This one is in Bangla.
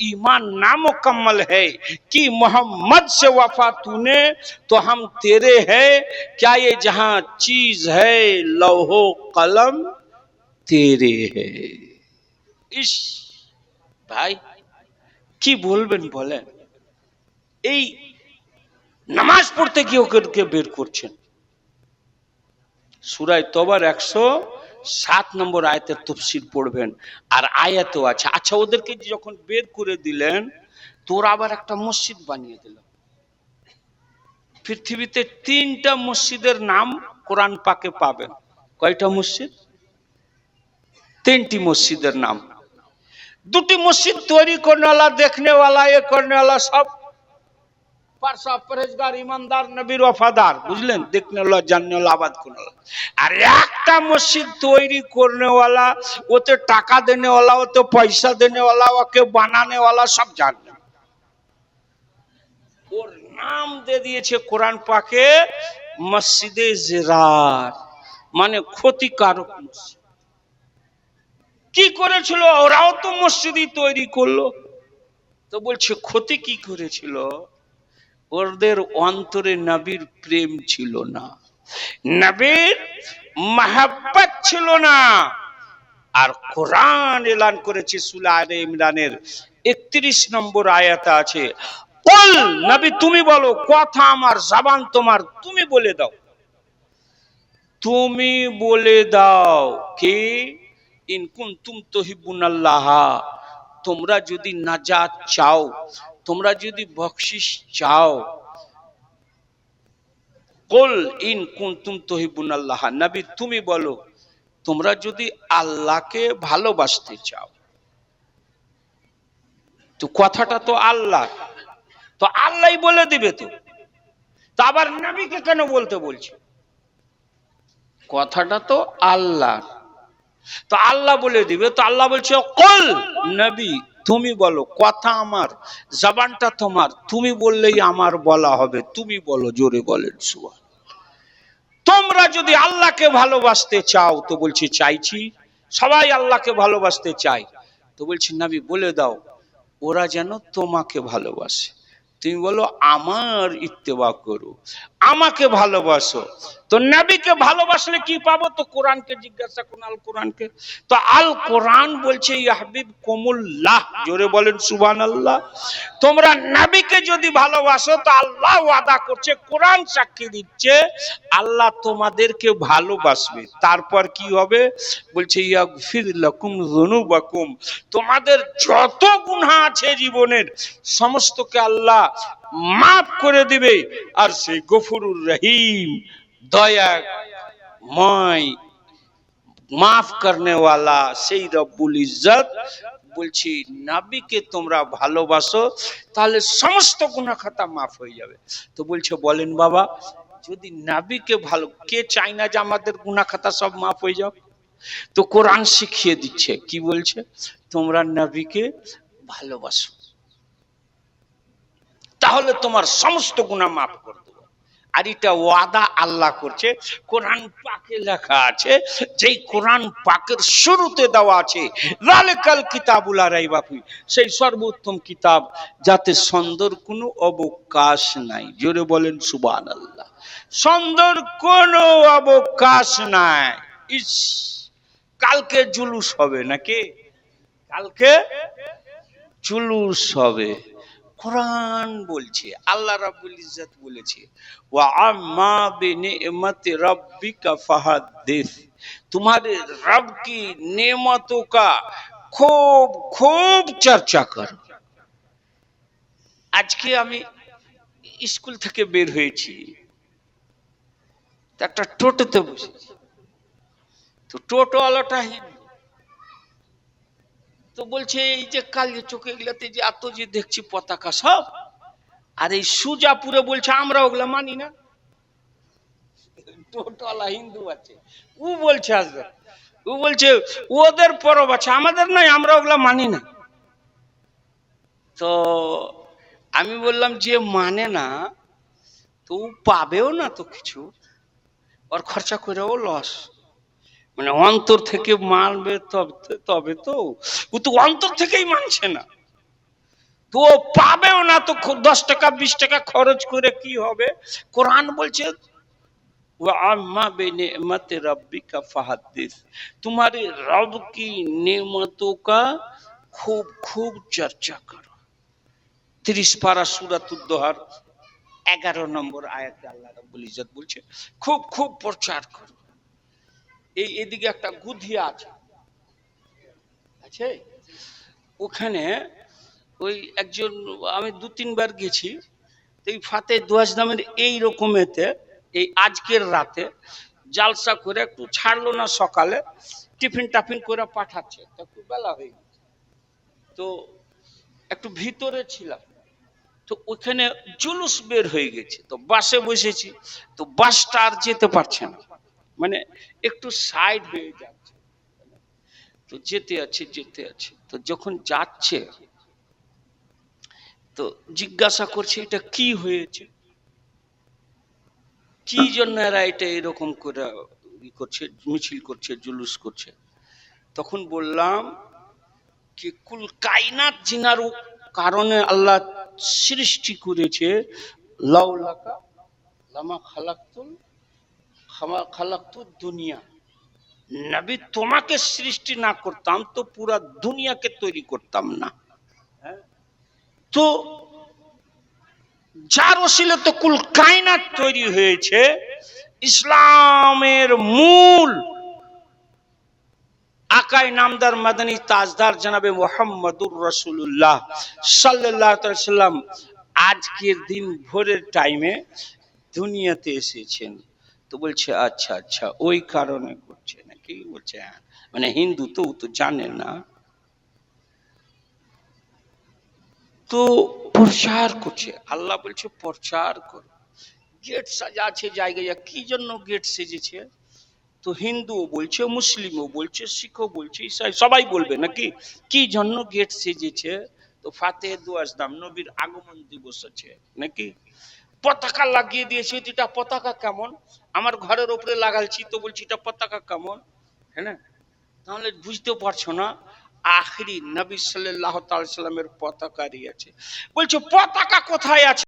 ईमान नामुकम्मल है कि मोहम्मद से वफा तूने तो हम तेरे हैं क्या ये जहां चीज है लौहो कलम तेरे है ইস ভাই কি বলবেন বলেন এই নামাজ পড়তে গিয়ে ওকে বের করছেন সুরায় তবার একশো সাত নম্বর আয়াতের তফসিল পড়বেন, আর আয়াতও আছে। আচ্ছা ওদেরকে যখন বের করে দিলেন, তোর আবার একটা মসজিদ বানিয়ে দিল। পৃথিবীতে তিনটা মসজিদের নাম কোরআন পাকে পাবেন। কয়টা মসজিদ? তিনটি মসজিদের নাম। দুটি মসজিদ তৈরি করনেওয়ালা, দেখনেওয়ালা, এ করনেওয়ালা, সব পারসা পরেশগার, ইমানদার, নবীর ওফাদার বুঝলেন? দেখনেল জান্নাল আবাদ করল। আর একটা মসজিদ তৈরি করনেওয়ালা ওতে টাকা দেনেওয়ালা ওতে পয়সা দেনেওয়ালা ওকে বানানেওয়ালা, সব জানলেন ওর নাম দিয়ে দিয়েছে কোরআন পাকে, মসজিদে জেরার মানে ক্ষতিকারক মসজিদ। কি করেছিল? ওরাও তো মসজিদই তৈরি করল। তো বলছে, ক্ষতি কি করেছিল? ওদের অন্তরে নবীর প্রেম ছিল না। নবীর মাহাব্বত ছিল না। আর কোরআন এলান করেছে সুলা আলে ইমরানের একত্রিশ নম্বর আয়াতা আছে বল নবী, তুমি বলো, কথা আমার, জবান তোমার, তুমি বলে দাও। তুমি বলে দাও কি? ইনকুন তুম তহিবুন আল্লাহ তোমরা যদি নাজাত চাও তোমরা যদি বকশিস চাও, কোল ইন কুনতুম তহিবুন আল্লাহ। নবী, তুমি বলো, তোমরা যদি আল্লাহকে ভালোবাসতে চাও, তো কথাটা তো আল্লাহ। তো আল্লাহই বলে দিবে তা। আবার নবীকে কেন বলতে বলছে? কথাটা তো আল্লাহ। তো আল্লাহ বলে দিবে। তো আল্লাহ বলছে, কল নবী তুমি বলো, কথা আমার, জবানটা তোমার, তুমি বললেই আমার বলা হবে, তুমি বলো জোরে বলেন সুয়া তোমরা যদি আল্লাহকে ভালোবাসতে চাও, তো বলছি চাইছি, সবাই আল্লাহকে ভালোবাসতে চাই তো বলছি নাবি বলে দাও, ওরা যেন তোমাকে ভালোবাসে। তুমি বলো, আমার ইত্তেবা করো আমাকে ভালোবাসো। তো নবীকে ভালোবাসলে কি পাবো? তো কোরআনকে জিজ্ঞাসা করুন, আল কোরআনকে। তো আল কোরআন বলছে ইয়াহবিব কমুল্লাহ জোরে বলেন সুবান আল্লাহ তোমরা নবীকে যদি ভালোবাসো, তো আল্লাহ ওয়াদা করছে, কোরআন সাক্ষী দিচ্ছে, আল্লাহ তোমাদেরকে ভালোবাসবে। তারপর কি হবে? বলছে, ইয়াগফির লাকুম যুনুবাকুম। তোমাদের যত গুনাহ আছে জীবনের, সমস্তকে আল্লাহ মাফ করে দিবে। আর সেই গফুরুর রহিম দয়া ময় মাফ করনে ওয়ালা সেই রব্বুল ইজ্জত বলছি, নাবিকে তোমরা ভালোবাসো, তাহলে সমস্ত গুনাহ খাতা মাফ হয়ে যাবে। তো বলছে, বলেন বাবা, যদি নাবিকে ভালো, কে চায় না যে আমাদের গুনাহ খাতা সব মাফ হয়ে যাবে তো কোরআন শিখিয়ে দিচ্ছে, কি বলছে? তোমরা নবীকে ভালোবাসো। তাহলে তোমার সমস্ত গুণা মাফ করে দেবো। আর এটা ওয়াদা আল্লাহ করছে। কোরআন পাকে লেখা আছে, যেই কোরআন পাকের শুরুতে দেওয়া আছে, লালেকাল কিতাবুল রাইবাফি সেই সর্বোত্তম কিতাব, যাতে সন্দর কোনো অবকাশ নাই। জোরে বলেন সুবান আল্লাহ সন্দর কোনো অবকাশ নাই। ইস, কালকে জুলুস হবে নাকি? কালকে জুলুস হবে। কোরআন বলছে, আল্লাহ রাব্বুল ইজ্জত বলেছে, ওয়া আম্মা রাব্বিকা তোমার রব কি খুব খুব চর্চা কর আজকে আমি স্কুল থেকে বের হয়েছি একটা টোটোতে বসেছি। তো টোটোওয়ালাটা তো বলছে, এই যে কালী চোখে গুলাতে যে এত যে দেখছি পতাকা সব, আর এই সুজাপুরে বলছে আমরা ওগুলা মানি না। টোটোওয়ালা হিন্দু আছে। ও বলছে আসবে ও বলছে, ওদের পরব আছে, আমাদের নয় আমরা ওগুলা মানি না। তো আমি বললাম, যে মানে না, তো ও পাবেও না তো কিছু, ওর খরচা করেও লস। মানে অন্তর থেকে মানবে তবে তবে তো, ও তো অন্তর থেকেই মানছে না। তো পাবেও না, তো দশ টাকা, বিশ টাকা খরচ করে কি হবে? কোরআন বলছে তোমার রব কি নেমতো কা? খুব খুব চর্চা করো। তিরিশ পারা সুরাতুদ্দোহার, এগারো নম্বর আয়াতে আল্লাহ রব্বুল বলছে, খুব খুব প্রচার করো। এই এদিকে একটা গুধিয়া আছে। আছে? ওখানে ওই একজন, আমি দু তিনবার গেছি এই ফাতে দুয়াজ নামের এই রকমেতে, এই আজকের রাতে জালসা করে একটু ছাড়লো না সকালে, টিফিন টাফিন করে পাঠাচ্ছে। একটু বেলা হয়ে গেছে। তো একটু ভিতরে ছিলাম। তো ওখানে জুলুস বের হয়ে গেছে। তো বাসে বসেছি। তো বাসটা আর যেতে পারছে না। মানে একটু সাইড হয়ে যাচ্ছে। তো যেতে আছে যেতে আছে। তো যখন যাচ্ছে, তো জিজ্ঞাসা করছে, এটা কি হয়েছে? কি জন্য এরা এটা এরকম করে করছে, মিছিল করছে, জুলুস করছে? তখন বললাম যে, কুল কাইনাত জিনার কারণে আল্লাহ সৃষ্টি করেছে, লাউলাকা লামা খালাক্তুল খামা খালাক্তুল দুনিয়া নবী তোমাকে সৃষ্টি না করতাম তো পুরা দুনিয়াকে তৈরি করতাম না? তো যার ওসিলে তো কুল কায়নাত তৈরি হয়েছে, ইসলামের মূল আকাই নামদার মাদানী তাজদার জানাবে মোহাম্মদুর রসুল্লাহ সাল্লাহ সাল্লাম আজকের দিন ভোরের টাইমে দুনিয়াতে এসেছেন তো বলছে আচ্ছা আচ্ছা ওই কারণে করছে। নাকি বলছে হ্যাঁ মানে হিন্দু তো তো জানে না। তো প্রচার করছে, আল্লাহ বলছে, প্রচার করো। গেট সাজা আছে জায়গায় কি জন্য গেট সেজেছে? তো হিন্দুও বলছে মুসলিমও বলছে শিখও বলছে, ইসাই, সবাই বলবে নাকি? কি জন্য গেট সেজেছে? তো ফাতে দুয়াস দাম নবীর আগমন দিবস আছে নাকি? পতাকা লাগিয়ে দিয়েছি এটা পতাকা কেমন? আমার ঘরের ওপরে লাগালছি তো বলছি, এটা পতাকা কেমন? হ্যাঁ না? তাহলে বুঝতে পারছ না, আখরি নবী সাল্লাহ সাল্লামের পতাকা আছে। বলছো, পতাকা কোথায় আছে?